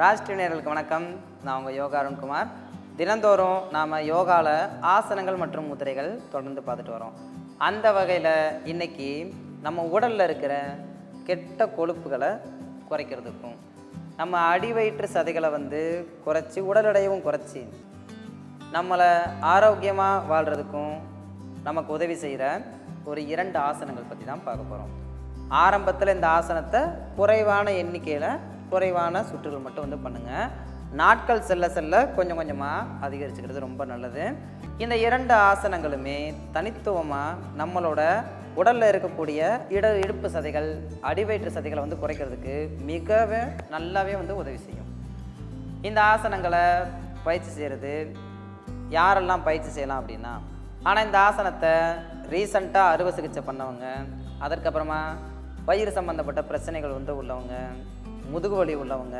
ராஷ்டிரியர்களுக்கு வணக்கம். நான் உங்கள் யோகா அருண்குமார். தினந்தோறும் நாம் யோகாவில் ஆசனங்கள் மற்றும் முதிரைகள் தொடர்ந்து பார்த்துட்டு வரோம். அந்த வகையில் இன்னைக்கு நம்ம உடலில் இருக்கிற கெட்ட கொழுப்புகளை குறைக்கிறதுக்கும் நம்ம அடிவயிற்று சதைகளை வந்து குறைச்சி உடல் எடையவும் குறைச்சி நம்மளை ஆரோக்கியமாக வாழ்கிறதுக்கும் நமக்கு உதவி செய்கிற ஒரு இரண்டு ஆசனங்கள் பற்றி தான் பார்க்க போகிறோம் ஆரம்பத்தில் இந்த ஆசனத்தை குறைவான எண்ணிக்கையில் குறைவான சுற்றுகள் மட்டும் வந்து பண்ணுங்கள் நாட்கள் செல்ல செல்ல கொஞ்சம் கொஞ்சமாக அதிகரிச்சுக்கிறது ரொம்ப நல்லது. இந்த இரண்டு ஆசனங்களுமே தனித்துவமாக நம்மளோட உடலில் இருக்கக்கூடிய இட இடுப்பு சதைகள் அடிவயிற்று சதைகளை வந்து குறைக்கிறதுக்கு மிகவே நல்லாவே வந்து உதவி செய்யும். இந்த ஆசனங்களை பயிற்சி செய்கிறது யாரெல்லாம் பயிற்சி செய்யலாம் அப்படின்னா ஆனால் இந்த ஆசனத்தை ரீசண்டாக அறுவை சிகிச்சை பண்ணவங்க அதற்கப்புறமா வயிறு சம்மந்தப்பட்ட பிரச்சனைகள் வந்து உள்ளவங்க முதுகு வலி உள்ளவங்க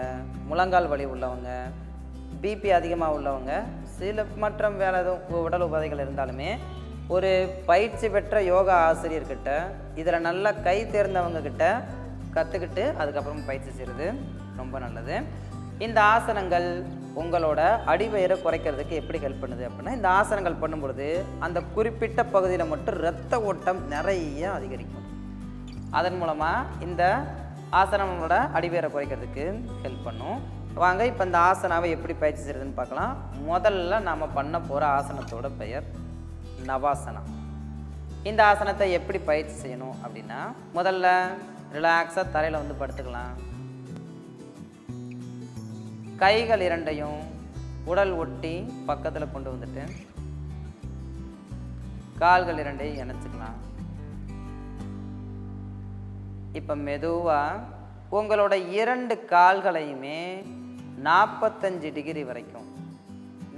முழங்கால் வலி உள்ளவங்க பிபி அதிகமாக உள்ளவங்க சில மற்ற வேலை எதுவும் உடல் உபாதைகள் இருந்தாலுமே ஒரு பயிற்சி பெற்ற யோகா ஆசிரியர்கிட்ட இதில் நல்லா கை தேர்ந்தவங்கக்கிட்ட கற்றுக்கிட்டு அதுக்கப்புறம் பயிற்சி செய்கிறது ரொம்ப நல்லது. இந்த ஆசனங்கள் உங்களோட அடிவயிறை குறைக்கிறதுக்கு எப்படி ஹெல்ப் பண்ணுது அப்படின்னா இந்த ஆசனங்கள் பண்ணும்பொழுது அந்த குறிப்பிட்ட பகுதியில் மட்டும் இரத்த ஓட்டம் நிறைய அதிகரிக்கும். அதன் மூலமாக இந்த ஆசனங்களோட அடிவேரை குறைக்கிறதுக்கு ஹெல்ப் பண்ணும். வாங்க இப்போ இந்த ஆசனாவை எப்படி பயிற்சி செய்கிறதுன்னு பார்க்கலாம். முதல்ல நாம் பண்ண போகிற ஆசனத்தோட பெயர் நவாசனம் இந்த ஆசனத்தை எப்படி பயிற்சி செய்யணும் அப்படின்னா முதல்ல ரிலாக்ஸாக தரையில் வந்து படுத்துக்கலாம். கைகள் இரண்டையும் உடல் ஒட்டி பக்கத்தில் கொண்டு வந்துட்டு கால்கள் இரண்டையும் இணைச்சிக்கலாம். இப்போ மெதுவாக உங்களோட இரண்டு கால்களையுமே நாற்பத்தஞ்சு டிகிரி வரைக்கும்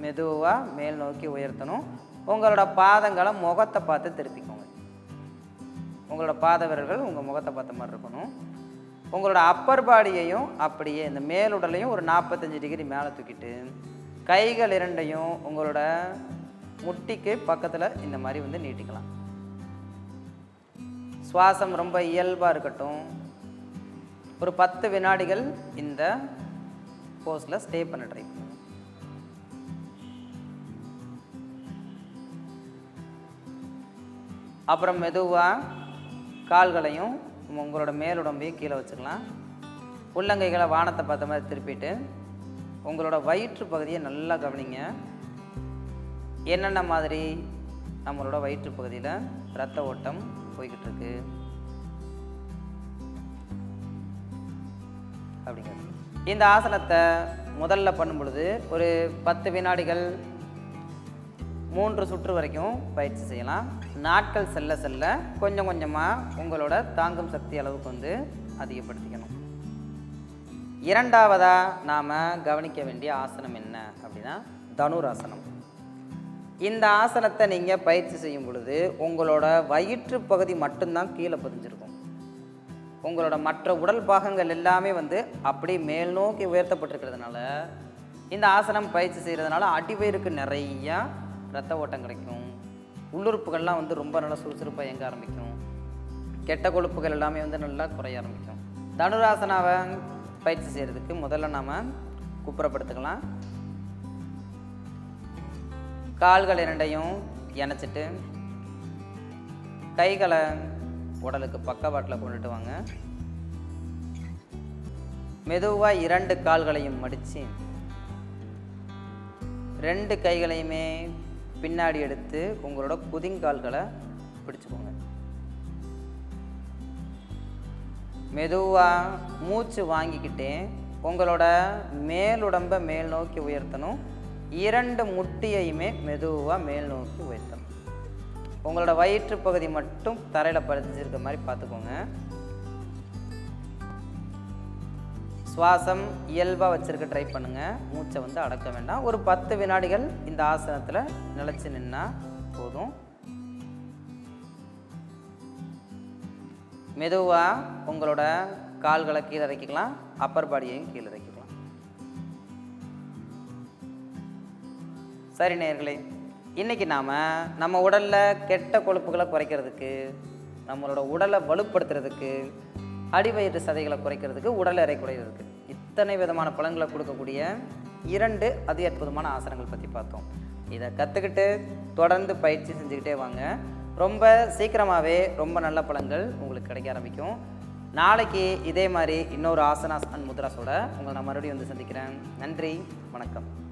மெதுவாக மேல் நோக்கி உயர்த்தணும். உங்களோட பாதங்களை முகத்தை பார்த்து திருப்பிக்கோங்க. உங்களோட பாத விரல்கள் உங்கள் முகத்தை பார்த்த மாதிரி இருக்கணும். உங்களோட அப்பர் பாடியையும் அப்படியே இந்த மேலுடலையும் ஒரு நாற்பத்தஞ்சு டிகிரி மேலே தூக்கிட்டு கைகள் இரண்டையும் உங்களோட முட்டிக்கு பக்கத்தில் இந்த மாதிரி வந்து நீட்டிக்கலாம். சுவாசம் ரொம்ப இயல்பாக இருக்கட்டும். ஒரு பத்து வினாடிகள் இந்த போஸில் ஸ்டே பண்ண ட்ரை பண்ணுங்க. அப்புறம் மெதுவாக கால்களையும் உங்களோட மேலுடம்பையும் கீழே வச்சுக்கலாம். உள்ளங்கைகளை வானத்தை பார்த்த மாதிரி திருப்பிட்டு உங்களோட வயிற்று பகுதியை நல்லா கவனிங்க. என்னென்ன மாதிரி நம்மளோட வயிற்று பகுதியில் ரத்த ஓட்டம் போய்கிட்டு இருக்கு அப்படிங்கிறது. இந்த ஆசனத்தை முதல்ல பண்ணும் பொழுது ஒரு பத்து வினாடிகள் மூன்று சுற்று வரைக்கும் பயிற்சி செய்யலாம். நாட்கள் செல்ல செல்ல கொஞ்சம் கொஞ்சமாக உங்களோட தாங்கும் சக்தி அளவுக்கு வந்து அதிகப்படுத்திக்கணும். இரண்டாவதாக நாம் கவனிக்க வேண்டிய ஆசனம் என்ன அப்படின்னா தனுராசனம். இந்த ஆசனத்தை நீங்கள் பயிற்சி செய்யும் பொழுது உங்களோட வயிற்று பகுதி மட்டும்தான் கீழே பதிஞ்சிருக்கும். உங்களோட மற்ற உடல் பாகங்கள் எல்லாமே வந்து அப்படியே மேல் நோக்கி உயர்த்தப்பட்டிருக்கிறதுனால இந்த ஆசனம் பயிற்சி செய்கிறதுனால அடிவயிருக்கு நிறையா ரத்த ஓட்டம் கிடைக்கும். உள்ளுறுப்புகள்லாம் வந்து ரொம்ப நல்லா சுறுசுறுப்பாக இயங்க ஆரம்பிக்கும். கெட்ட கொழுப்புகள் எல்லாமே வந்து நல்லா குறைய ஆரம்பிக்கும். தனுராசனாவை பயிற்சி செய்கிறதுக்கு முதல்ல நாம் குப்புறப்படுத்திக்கலாம் கால்கள் இரண்டையும் இணைச்சிட்டு கைகளை உடலுக்கு பக்கவாட்டில் கொண்டுட்டு வாங்க. மெதுவாக இரண்டு கால்களையும் மடித்து ரெண்டு கைகளையுமே பின்னாடி எடுத்து உங்களோட குதிங்கால்களை பிடிச்சுக்கோங்க. மெதுவாக மூச்சு வாங்கிக்கிட்டே உங்களோட மேலுடம்பை மேல் நோக்கி உயர்த்தணும். இரண்டு முட்டியையுமே மெதுவாக மேல் நோக்கி உயர்த்தணும். உங்களோட வயிற்று பகுதி மட்டும் தரையில் பதிஞ்சிருக்க மாதிரி பார்த்துக்கோங்க. சுவாசம் இயல்பாக வச்சுருக்க ட்ரை பண்ணுங்கள் மூச்சை வந்து அடக்க வேண்டாம். ஒரு பத்து வினாடிகள் இந்த ஆசனத்தில் நிலச்சி நின்னா போதும். மெதுவாக உங்களோட கால்களை கீழே இறக்கிக்கலாம். அப்பர் பாடியையும் கீழே இறக்கிக்கலாம். சரி நேர்களே இன்றைக்கி நாம் நம்ம உடலில் கெட்ட கொழுப்புகளை குறைக்கிறதுக்கு நம்மளோட உடலை வலுப்படுத்துறதுக்கு அடிவயிறு சதைகளை குறைக்கிறதுக்கு உடல் எடை குறைகிறதுக்கு இத்தனை விதமான பலன்களை கொடுக்கக்கூடிய இரண்டு அதி அற்புதமான ஆசனங்கள் பற்றி பார்த்தோம். இதை கற்றுக்கிட்டு தொடர்ந்து பயிற்சி செஞ்சுக்கிட்டே வாங்க. ரொம்ப சீக்கிரமாகவே ரொம்ப நல்ல பலன்கள் உங்களுக்கு கிடைக்க ஆரம்பிக்கும். நாளைக்கு இதே மாதிரி இன்னொரு ஆசனாஸ் அண்ட் முத்ராஸோட உங்களை நான் மறுபடியும் வந்து சந்திக்கிறேன். நன்றி வணக்கம்.